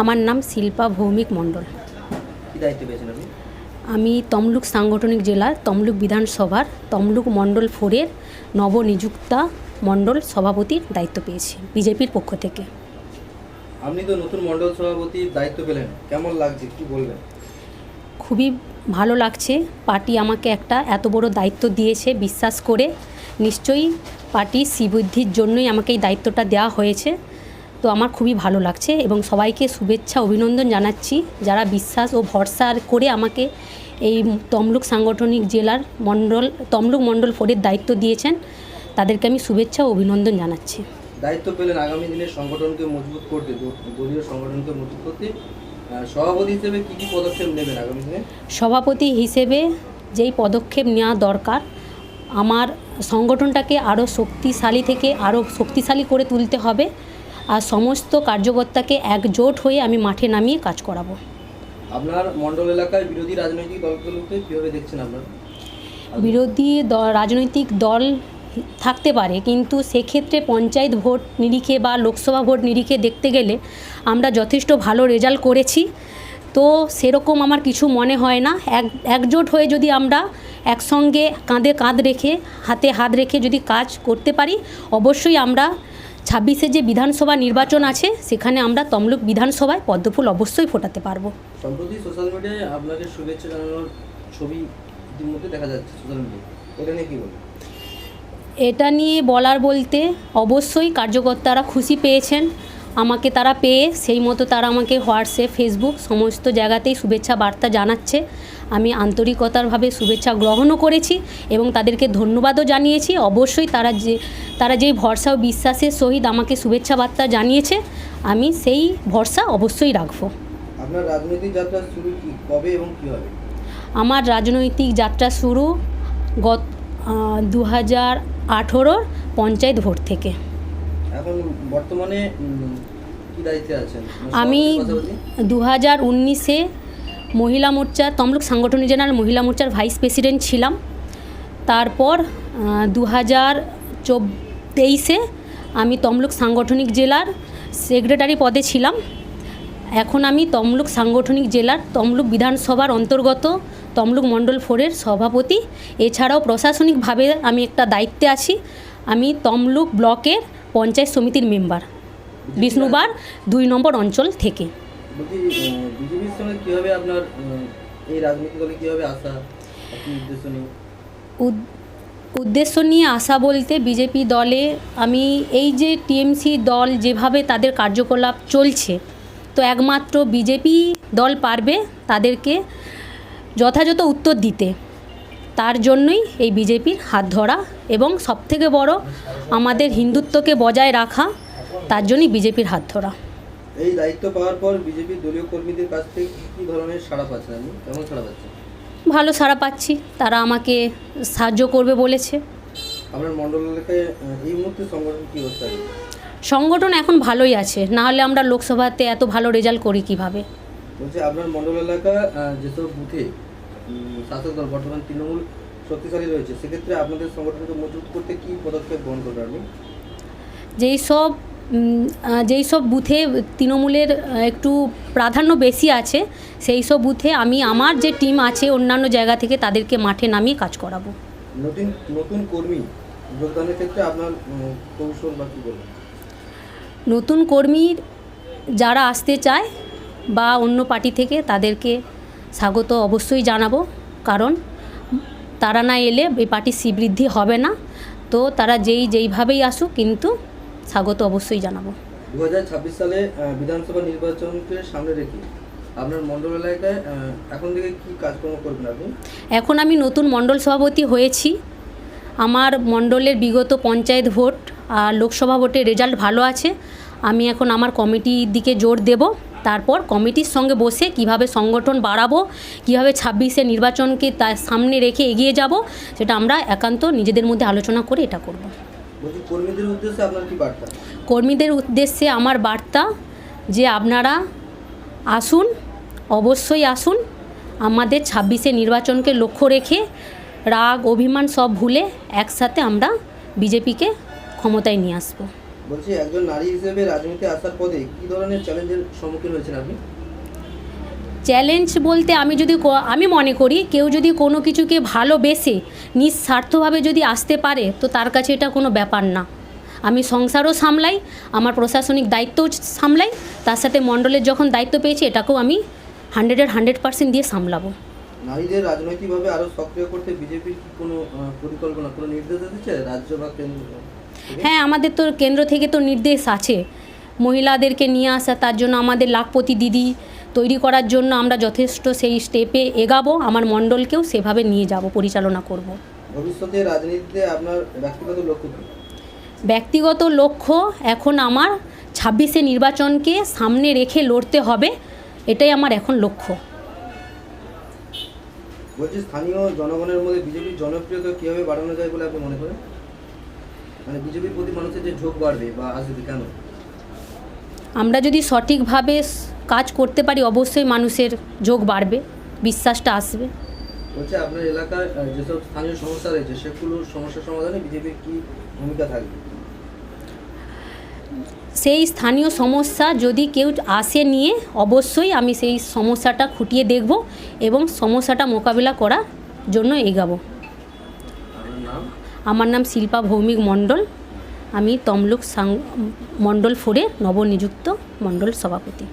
আমার নাম শিল্পা ভৌমিক মণ্ডল। আমি তমলুক সাংগঠনিক জেলার তমলুক বিধানসভার তমলুক মণ্ডল ফোরের নবনিযুক্তা মণ্ডল সভাপতির দায়িত্ব পেয়েছি বিজেপির পক্ষ থেকে। আপনি তো নতুন মণ্ডল সভাপতির দায়িত্ব পেলেন। কেমন লাগছে? কি বলবেন। খুবই ভালো লাগছে। পার্টি আমাকে একটা এত বড় দায়িত্ব দিয়েছে বিশ্বাস করে। নিশ্চয়ই পার্টি শ্রীবুদ্ধির জন্যই আমাকে এই দায়িত্বটা দেওয়া হয়েছে। তো আমার খুবই ভালো লাগছে এবং সবাইকে শুভেচ্ছা অভিনন্দন জানাচ্ছি যারা বিশ্বাস ও ভরসা করে আমাকে এই তমলুক সাংগঠনিক জেলার মণ্ডল তমলুক মণ্ডল ফোরের দায়িত্ব দিয়েছেন তাদেরকে আমি শুভেচ্ছা ও অভিনন্দন জানাচ্ছি। দায়িত্ব পেলেন আগামী দিনে সংগঠনকে মজবুত করতে দলীয় সংগঠনকে মজবুত করতে। সভাপতি হিসেবে কি কি পদক্ষেপ নেবেন আগামী দিনে? সভাপতি হিসেবে যেই পদক্ষেপ নেওয়া দরকার আমার সংগঠনটাকে আরও শক্তিশালী থেকে আরও শক্তিশালী করে তুলতে হবে। আর সমস্ত কার্যকর্তাকে একজোট হয়ে আমি মাঠে নামিয়ে কাজ করাবো। আপনার মণ্ডল এলাকায় বিরোধী রাজনৈতিক দলগুলোকে কীভাবে দেখছেন আপনারা? বিরোধী রাজনৈতিক দল থাকতে পারে কিন্তু সেক্ষেত্রে পঞ্চায়েত ভোট নিরিখে বা লোকসভা ভোট নিরিখে দেখতে গেলে আমরা যথেষ্ট ভালো রেজাল্ট করেছি। তো সেরকম আমার কিছু মনে হয় না। এক একজোট হয়ে যদি আমরা একসঙ্গে কাঁধে কাঁধ রেখে হাতে হাত রেখে যদি কাজ করতে পারি অবশ্যই আমরা ছাব্বিশে যে বিধানসভা নির্বাচন আছে সেখানে আমরা তমলুক বিধানসভায় পদ্মফুল অবশ্যই ফোটাতে পারব। সম্প্রতি সোশ্যাল মিডিয়ায় আপনাকে শুভেচ্ছা জানানোর ছবি ইতিমধ্যে দেখা যাচ্ছে সোশ্যাল মিডিয়ায়। এটা নিয়ে কী বলবেন? এটা নিয়ে বলার বলতে অবশ্যই কার্যকর্তারা খুশি পেয়েছেন। আমাকে তারা পেয়ে সেই মতো তারা আমাকে হোয়াটসঅ্যাপ ফেসবুক সমস্ত জায়গাতেই শুভেচ্ছা বার্তা জানাচ্ছে। আমি আন্তরিকতারভাবে শুভেচ্ছা গ্রহণও করেছি এবং তাদেরকে ধন্যবাদও জানিয়েছি। অবশ্যই তারা যে তারা যেই ভরসা ও বিশ্বাসের সহিত আমাকে শুভেচ্ছা বার্তা জানিয়েছে আমি সেই ভরসা অবশ্যই রাখব। আপনার রাজনৈতিক যাত্রা শুরু কি কবে এবং কীভাবে আমার রাজনৈতিক যাত্রা শুরু গত দু হাজার আঠেরোর পঞ্চায়েত ভোট থেকে। এখন বর্তমানে আছেন? আমি দু হাজার উনিশে মহিলা মোর্চা তমলুক সাংগঠনিক জেনারেল মহিলা মোর্চার ভাইস প্রেসিডেন্ট ছিলাম। তারপর দু হাজার তেইশে আমি তমলুক সাংগঠনিক জেলার সেক্রেটারি পদে ছিলাম। এখন আমি তমলুক সাংগঠনিক জেলার তমলুক বিধানসভার অন্তর্গত তমলুক মণ্ডল ফোরের সভাপতি। এছাড়াও প্রশাসনিকভাবে আমি একটা দায়িত্বে আছি। আমি তমলুক ব্লকের পঞ্চায়েত সমিতির মেম্বার। বিষ্ণুবার দুই নম্বর অঞ্চল থেকে। বলছি বিজেপির সঙ্গে কীভাবে আপনার এই রাজনৈতিক দলে কীভাবে আসা উদ্দেশ্য নিয়ে? উদ- উদ্দেশ্য নিয়ে আসা বলতে বিজেপি দলে আমি এই যে টিএমসি দল যেভাবে তাদের কার্যকলাপ চলছে তো একমাত্র বিজেপি দল পারবে তাদেরকে যথাযথ উত্তর দিতে। তার জন্যই এই বিজেপির হাত ধরা এবং সবথেকে বড় আমাদের হিন্দুত্বকে বজায় রাখা তার জন্যই বিজেপির হাত ধরা। এই দায়িত্ব পাওয়ার পর বিজেপির দলীয় কর্মীদের কাছ থেকে কী ধরনের সাড়া পাচ্ছেন আপনি কেমন সাড়া পাচ্ছেন? ভালো সাড়া পাচ্ছি। তারা আমাকে সাহায্য করবে বলেছে। আপনার মণ্ডল এলাকায় এই মুহূর্তে সংগঠন কী অবস্থা সংগঠন এখন ভালোই আছে। না হলে আমরা লোকসভাতে এত ভালো রেজাল্ট করি কীভাবে? বলছি আপনার মণ্ডল এলাকা যেসব বুথে শাসক দল বর্তমান তৃণমূল শক্তিশালী রয়েছে সেক্ষেত্রে আপনাদের সংগঠনকে মজবুত করতে কী পদক্ষেপ গ্রহণ করবেন আপনি? যেই সব যেই সব বুথে তৃণমূলের একটু প্রাধান্য বেশি আছে সেই সব বুথে আমি আমার যে টিম আছে অন্যান্য জায়গা থেকে তাদেরকে মাঠে নামিয়ে কাজ করাবো। নতুন নতুন কর্মী যোগদানের ক্ষেত্রে আপনার কৌশল বা কী বলবেন? নতুন কর্মী যারা আসতে চায় বা অন্য পার্টি থেকে তাদেরকে স্বাগত অবশ্যই জানাব কারণ তারা না এলে এই পার্টির শ্রীবৃদ্ধি হবে না। তো তারা যেই যেইভাবেই আসুক কিন্তু স্বাগত অবশ্যই জানাব। দু সালে বিধানসভা নির্বাচনকে সামনে রেখে আপনার মণ্ডল এলাকায় এখন থেকে কী কাজকর্ম করবেন আপনি? এখন আমি নতুন মণ্ডল সভাপতি হয়েছি। আমার মণ্ডলের বিগত পঞ্চায়েত ভোট আর লোকসভা ভোটের রেজাল্ট ভালো আছে। আমি এখন আমার কমিটির দিকে জোর দেব। তারপর কমিটির সঙ্গে বসে কীভাবে সংগঠন বাড়াবো কীভাবে ছাব্বিশে নির্বাচনকে তার সামনে রেখে এগিয়ে যাব সেটা আমরা একান্ত নিজেদের মধ্যে আলোচনা করে এটা করব। কর্মীদের উদ্দেশ্যে আপনার কি বার্তা? কর্মীদের উদ্দেশ্যে আমার বার্তা যে আপনারা আসুন অবশ্যই আসুন আমাদের ছাব্বিশে নির্বাচনকে লক্ষ্য রেখে রাগ অভিমান সব ভুলে একসাথে আমরা বিজেপিকে ক্ষমতায় নিয়ে আসব। বলছি একজন নারী হিসেবে রাজনীতি আসার পদে কি ধরনের চ্যালেঞ্জের সম্মুখীন হয়েছেন আপনি? চ্যালেঞ্জ বলতে আমি যদি আমি মনে করি কেউ যদি কোনো কিছুকে ভালোবেসে নিঃস্বার্থভাবে যদি আসতে পারে তো তার কাছে এটা কোনো ব্যাপার না। আমি সংসারও সামলাই আমার প্রশাসনিক দায়িত্বও সামলাই তার সাথে মণ্ডলের যখন দায়িত্ব পেয়েছি এটাকেও আমি হান্ড্রেডের হান্ড্রেড পার্সেন্ট দিয়ে সামলাবো। নারীদের রাজনৈতিকভাবে আরও সক্রিয় করতে বিজেপির কোনো পরিকল্পনা কোনো নির্দেশ এসেছে? রাজ্য বা কেন্দ্র হ্যাঁ আমাদের তো কেন্দ্র থেকে তো নির্দেশ আছে। মহিলাদেরকে নিয়ে আসা তার জন্য আমাদের লাখপতি দিদি তৈরি করার জন্য আমরা যথেষ্ট সেই স্টেপে এগাবো। আমার মণ্ডলকেও সেভাবে নিয়ে যাব পরিচালনা করব। ভবিষ্যতে রাজনীতিতে আপনার ব্যক্তিগত লক্ষ্য ব্যক্তিগত লক্ষ্য এখন আমার ছাব্বিশে নির্বাচনকে সামনে রেখে লড়তে হবে এটাই আমার এখন লক্ষ্য। বলছি স্থানীয় জনগণের মধ্যে বিজেপির জনপ্রিয়তা কীভাবে বাড়ানো যায় বলে আপনি মনে করেন? মানে বিজেপির প্রতি মানুষের যে ঝোঁক বাড়বে বা আসবে কেন? আমরা যদি সঠিকভাবে কাজ করতে পারি অবশ্যই মানুষের যোগ বাড়বে বিশ্বাসটা আসবে। বলছে আপনার এলাকায় আহ, যেসব স্থানীয় সমস্যা রয়েছে সেগুলোর সমস্যা সমাধানে বিজেপির কি ভূমিকা থাকবে? সেই স্থানীয় সমস্যা যদি কেউ আসে নিয়ে অবশ্যই আমি সেই সমস্যাটা খুঁটিয়ে দেখব এবং সমস্যাটা মোকাবিলা করার জন্য এগাবো। আমার নাম শিল্পা ভৌমিক মণ্ডল। আমি তমলুক সাং মণ্ডল ফোরে নবনিযুক্ত মণ্ডল সভাপতি।